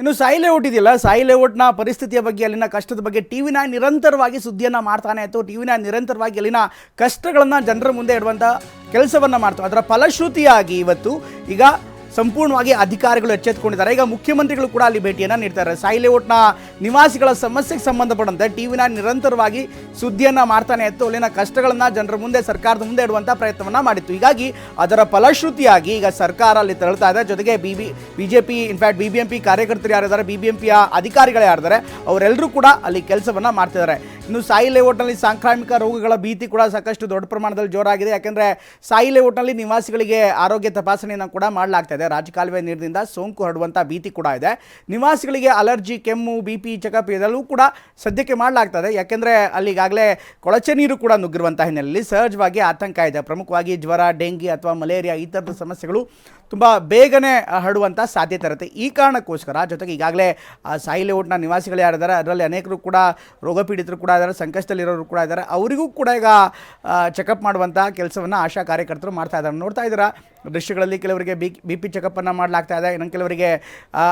ಇನ್ನು ಸಾಯಿ ಲೇಔಟ್ ಇದೆಯಲ್ಲ ಸಾಯಿ ಲೇಔಟ್ನ ಪರಿಸ್ಥಿತಿಯ ಬಗ್ಗೆ, ಅಲ್ಲಿನ ಕಷ್ಟದ ಬಗ್ಗೆ ಟಿ ವಿನ ನಿರಂತರವಾಗಿ ಸುದ್ದಿಯನ್ನು ಮಾಡ್ತಾನೆ ಇತ್ತು ಟಿ ವಿನ ನಿರಂತರವಾಗಿ ಅಲ್ಲಿನ ಕಷ್ಟಗಳನ್ನು ಜನರ ಮುಂದೆ ಇಡುವಂಥ ಕೆಲಸವನ್ನು ಮಾಡ್ತು ಅದರ ಫಲಶ್ರುತಿಯಾಗಿ ಇವತ್ತು ಈಗ ಸಂಪೂರ್ಣವಾಗಿ ಅಧಿಕಾರಿಗಳು ಎಚ್ಚೆತ್ತುಕೊಂಡಿದ್ದಾರೆ ಈಗ ಮುಖ್ಯಮಂತ್ರಿಗಳು ಕೂಡ ಅಲ್ಲಿ ಭೇಟಿಯನ್ನು ನೀಡ್ತಾರೆ ಸಾಯಿ ಲೇಔಟ್ನ ನಿವಾಸಿಗಳ ಸಮಸ್ಯೆಗೆ ಸಂಬಂಧಪಟ್ಟಂತೆ ಟಿ ವಿನ ನಿರಂತರವಾಗಿ ಸುದ್ದಿಯನ್ನು ಮಾಡ್ತಾನೆ ಇತ್ತು. ಅಲ್ಲಿನ ಕಷ್ಟಗಳನ್ನು ಜನರ ಮುಂದೆ, ಸರ್ಕಾರದ ಮುಂದೆ ಇಡುವಂಥ ಪ್ರಯತ್ನವನ್ನು ಮಾಡಿತ್ತು. ಹೀಗಾಗಿ ಅದರ ಫಲಶ್ರುತಿಯಾಗಿ ಈಗ ಸರ್ಕಾರ ಅಲ್ಲಿ ತೆರಳ್ತಾ ಇದೆ. ಜೊತೆಗೆ B B B J P in fact B B M P ಕಾರ್ಯಕರ್ತರು ಯಾರಿದ್ದಾರೆ ಬಿ ಬಿ ಎಂ ಅಧಿಕಾರಿಗಳು ಯಾರಿದ್ದಾರೆ ಅವರೆಲ್ಲರೂ ಕೂಡ ಅಲ್ಲಿ ಕೆಲಸವನ್ನು ಮಾಡ್ತಿದ್ದಾರೆ. ಇನ್ನು ಸಾಯಿ ಲೇಔಟ್ನಲ್ಲಿ ಸಾಂಕ್ರಾಮಿಕ ರೋಗಗಳ ಭೀತಿ ಕೂಡ ಸಾಕಷ್ಟು ದೊಡ್ಡ ಪ್ರಮಾಣದಲ್ಲಿ ಜೋರಾಗಿದೆ. ಯಾಕೆಂದರೆ ಸಾಯಿ ಲೇಔಟ್ನಲ್ಲಿ ನಿವಾಸಿಗಳಿಗೆ ಆರೋಗ್ಯ ತಪಾಸಣೆಯನ್ನು ಕೂಡ ಮಾಡಲಾಗ್ತಾ ಇದೆ. ರಾಜಕಾಲುವೆ ನೀರಿನಿಂದ ಸೋಂಕು ಹರಡುವಂಥ ಭೀತಿ ಕೂಡ ಇದೆ. ನಿವಾಸಿಗಳಿಗೆ ಅಲರ್ಜಿ, ಕೆಮ್ಮು, ಬಿ ಪಿ ಚೆಕಪ್ ಇದೆಲ್ಲವೂ ಕೂಡ ಸದ್ಯಕ್ಕೆ ಮಾಡಲಾಗ್ತದೆ. ಯಾಕೆಂದರೆ ಅಲ್ಲಿಗಾಗಲೇ ಕೊಳಚೆ ನೀರು ಕೂಡ ನುಗ್ಗಿರುವಂಥ ಹಿನ್ನೆಲೆಯಲ್ಲಿ ಸಹಜವಾಗಿ ಆತಂಕ ಇದೆ. ಪ್ರಮುಖವಾಗಿ ಜ್ವರ ಡೆಂಗಿ ಅಥವಾ ಮಲೇರಿಯಾ ಈ ಥರದ ಸಮಸ್ಯೆಗಳು ತುಂಬ ಬೇಗನೆ ಹರಡುವಂಥ ಸಾಧ್ಯತೆ ಇರುತ್ತೆ. ಈ ಕಾರಣಕ್ಕೋಸ್ಕರ ಜೊತೆಗೆ ಈಗಾಗಲೇ ಸಾಯಿ ನಿವಾಸಿಗಳು ಯಾರಿದ್ದಾರೆ, ಅದರಲ್ಲಿ ಅನೇಕರು ಕೂಡ ರೋಗಪೀಡಿತರು ಕೂಡ ಇದ್ದಾರೆ, ಸಂಕಷ್ಟದಲ್ಲಿರೋರು ಕೂಡ ಇದ್ದಾರೆ. ಅವರಿಗೂ ಕೂಡ ಈಗ ಚೆಕಪ್ ಮಾಡುವಂಥ ಕೆಲಸವನ್ನು ಆಶಾ ಕಾರ್ಯಕರ್ತರು ಮಾಡ್ತಾ ಇದ್ದಾರೆ. ನೋಡ್ತಾ ಇದ್ದೀರಾ? ದೃಶ್ಯಗಳಲ್ಲಿ ಕೆಲವರಿಗೆ ಬಿ ಬಿ ಪಿ ಚೆಕಪ್ಪನ್ನು ಮಾಡಲಾಗ್ತಾ ಇದೆ ಇನ್ನು ಕೆಲವರಿಗೆ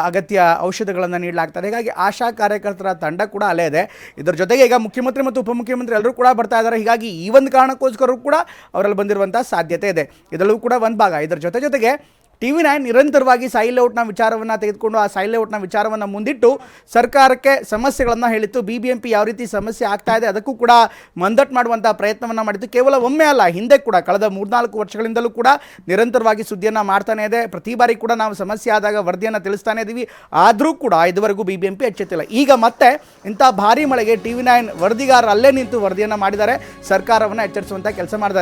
ಅಗತ್ಯ ಔಷಧಗಳನ್ನು ಇದೆ. ಹೀಗಾಗಿ ಆಶಾ ಕಾರ್ಯಕರ್ತರ ತಂಡ ಕೂಡ ಅಲ್ಲೇ ಇದೆ. ಇದರ ಜೊತೆಗೆ ಈಗ ಮುಖ್ಯಮಂತ್ರಿ ಮತ್ತು ಉಪಮುಖ್ಯಮಂತ್ರಿ ಎಲ್ಲರೂ ಕೂಡ ಬರ್ತಾ ಇದ್ದಾರೆ. ಹೀಗಾಗಿ ಈ ಒಂದು ಕಾರಣಕ್ಕೋಸ್ಕರ ಕೂಡ ಅವರಲ್ಲಿ ಬಂದಿರುವಂಥ ಸಾಧ್ಯತೆ ಇದೆ. ಇದರಲ್ಲೂ ಕೂಡ ಒಂದು ಭಾಗ. ಇದರ ಜೊತೆ ಜೊತೆಗೆ ಟಿ ವಿ ನೈನ್ ನಿರಂತರವಾಗಿ ಸಾಯಿ ಲೇಔಟ್ನ ವಿಚಾರವನ್ನು ತೆಗೆದುಕೊಂಡು ಆ ಸಾಯಿ ಲೇಔಟ್ನ ವಿಚಾರವನ್ನು ಮುಂದಿಟ್ಟು ಸರ್ಕಾರಕ್ಕೆ ಸಮಸ್ಯೆಗಳನ್ನು ಹೇಳಿತ್ತು. ಬಿ ಬಿ ಎಂ ಪಿ ಯಾವ ರೀತಿ ಸಮಸ್ಯೆ ಆಗ್ತಾ ಇದೆ ಅದಕ್ಕೂ ಕೂಡ ಮಂದಟ್ಟು ಮಾಡುವಂಥ ಪ್ರಯತ್ನವನ್ನು ಮಾಡಿತ್ತು ಕೇವಲ ಒಮ್ಮೆ ಅಲ್ಲ, ಹಿಂದೆ ಕೂಡ ಕಳೆದ ಮೂರ್ನಾಲ್ಕು ವರ್ಷಗಳಿಂದಲೂ ಕೂಡ ನಿರಂತರವಾಗಿ ಸುದ್ದಿಯನ್ನು ಮಾಡ್ತಾನೆ ಇದೆ. ಪ್ರತಿ ಬಾರಿ ಕೂಡ ನಾವು ಸಮಸ್ಯೆ ಆದಾಗ ವರದಿಯನ್ನು ತಿಳಿಸ್ತಾನೆ ಇದ್ದೀವಿ ಆದರೂ ಕೂಡ ಇದುವರೆಗೂ ಬಿ ಬಿ ಎಂ ಪಿ ಈಗ ಮತ್ತೆ ಇಂಥ ಭಾರಿ ಮಳೆಗೆ ಟಿ ವಿ ನೈನ್ ವರದಿಗಾರರು ಅಲ್ಲೇ ನಿಂತು ವರದಿಯನ್ನು ಮಾಡಿದ್ದಾರೆ. ಸರ್ಕಾರವನ್ನು ಎಚ್ಚರಿಸುವಂಥ ಕೆಲಸ ಮಾಡಿದ್ದಾರೆ